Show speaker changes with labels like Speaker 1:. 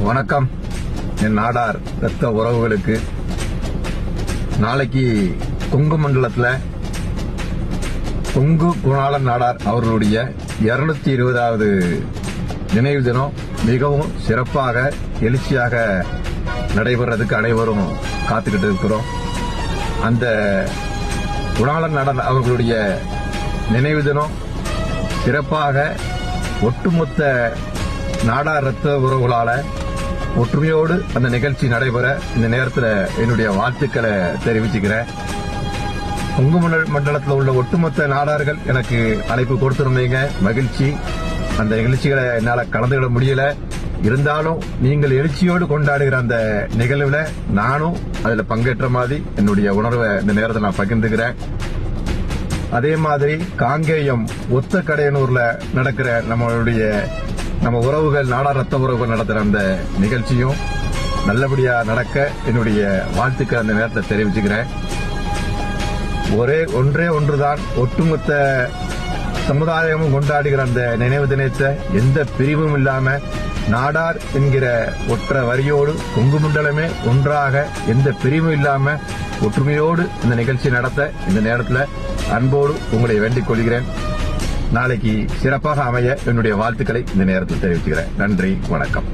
Speaker 1: வணக்கம். என் நாடார் ரத்த உறவுகளுக்கு. நாளைக்கு கொங்கு மண்டலத்தில் கொங்கு குணாளன் நாடார் அவர்களுடைய இருநூத்தி இருபதாவது நினைவு தினம் மிகவும் சிறப்பாக எழுச்சியாக நடைபெறதுக்கு அனைவரும் காத்துக்கிட்டு இருக்கிறோம். அந்த குணாளன் நாடார் அவர்களுடைய நினைவு தினம் சிறப்பாக ஒட்டுமொத்த நாடார் ரத்த உறவுகளால் ஒற்றுமையோடு அந்த நிகழ்ச்சி நடைபெற இந்த நேரத்தில் என்னுடைய வாழ்த்துக்களை தெரிவிச்சுக்கிறேன். உங்க மண்டலத்தில் உள்ள ஒட்டுமொத்த நாடார்கள் எனக்கு அழைப்பு கொடுத்திருந்தீங்க. மகிழ்ச்சி. அந்த நிகழ்ச்சிகளை என்னால் கலந்துகிட முடியல. இருந்தாலும் நீங்கள் எழுச்சியோடு கொண்டாடுகிற அந்த நிகழ்வுல நானும் அதில் பங்கேற்ற மாதிரி என்னுடைய உணர்வை இந்த நேரத்தில் நான் பகிர்ந்துக்கிறேன். அதே மாதிரி காங்கேயம் ஒத்த கடையனூர்ல நடக்கிற நம்மளுடைய நம்ம உறவுகள் நாடா ரத்த உறவுகள் நடத்துற அந்த நிகழ்ச்சியும் நல்லபடியா நடக்க என்னுடைய வாழ்த்துக்கள் அந்த நேரத்தை தெரிவிச்சுக்கிறேன். ஒரே ஒன்றே ஒன்றுதான் ஒட்டுமொத்த சமுதாயமும் கொண்டாடுகிற அந்த நினைவு தினத்தை எந்த பிரிவும் இல்லாம நாடார் என்கிற ஒற்ற வரியோடு கொங்கு மண்டலமே ஒன்றாக எந்த பிரிவும் இல்லாம ஒற்றுமையோடு இந்த நிகழ்ச்சி நடத்த இந்த நேரத்தில் அன்போடு உங்களை வேண்டிக் கொள்கிறேன். நாளைக்கு சிறப்பாக அமைய என்னுடைய வாழ்த்துக்களை இந்த நேரத்தில் தெரிவிச்சுக்கிறேன் நன்றி வணக்கம்.